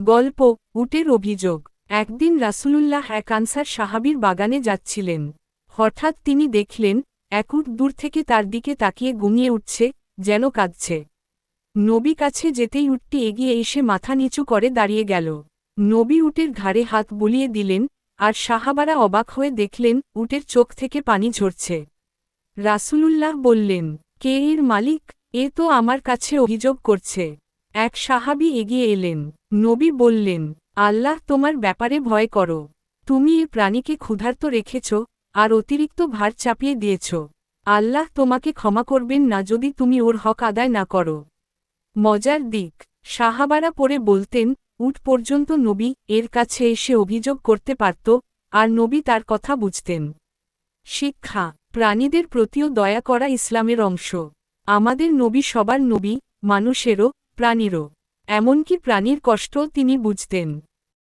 গল্প, উটের অভিযোগ। একদিন রাসূলুল্লাহ এক আনসার সাহাবীর বাগানে যাচ্ছিলেন। হঠাৎ তিনি দেখলেন, এক উট দূর থেকে তার দিকে তাকিয়ে ঘুমিয়ে উঠছে, যেন কাঁদছে। নবী কাছে যেতেই উটটি এগিয়ে এসে মাথা নিচু করে দাঁড়িয়ে গেল। নবী উটের ঘাড়ে হাত বুলিয়ে দিলেন, আর সাহাবারা অবাক হয়ে দেখলেন, উটের চোখ থেকে পানি ঝরছে। রাসূলুল্লাহ বললেন, কে এর মালিক? এ তো আমার কাছে অভিযোগ করছে। এক সাহাবি এগিয়ে এলেন। নবী বললেন, আল্লাহ তোমার ব্যাপারে ভয় করো। তুমি এ প্রাণীকে ক্ষুধার্ত রেখেছ আর অতিরিক্ত ভার চাপিয়ে দিয়েছ। আল্লাহ তোমাকে ক্ষমা করবেন না যদি তুমি ওর হক আদায় না করো। মজার দিক, সাহাবারা পরে বলতেন উট পর্যন্ত নবী এর কাছে এসে অভিযোগ করতে পারত আর নবী তার কথা বুঝতেন। শিক্ষা, প্রাণীদের প্রতিও দয়া করা ইসলামের অংশ। আমাদের নবী সবার নবী, মানুষেরও প্রাণীরও। এমনকি প্রাণীর কষ্টও তিনি বুঝতেন।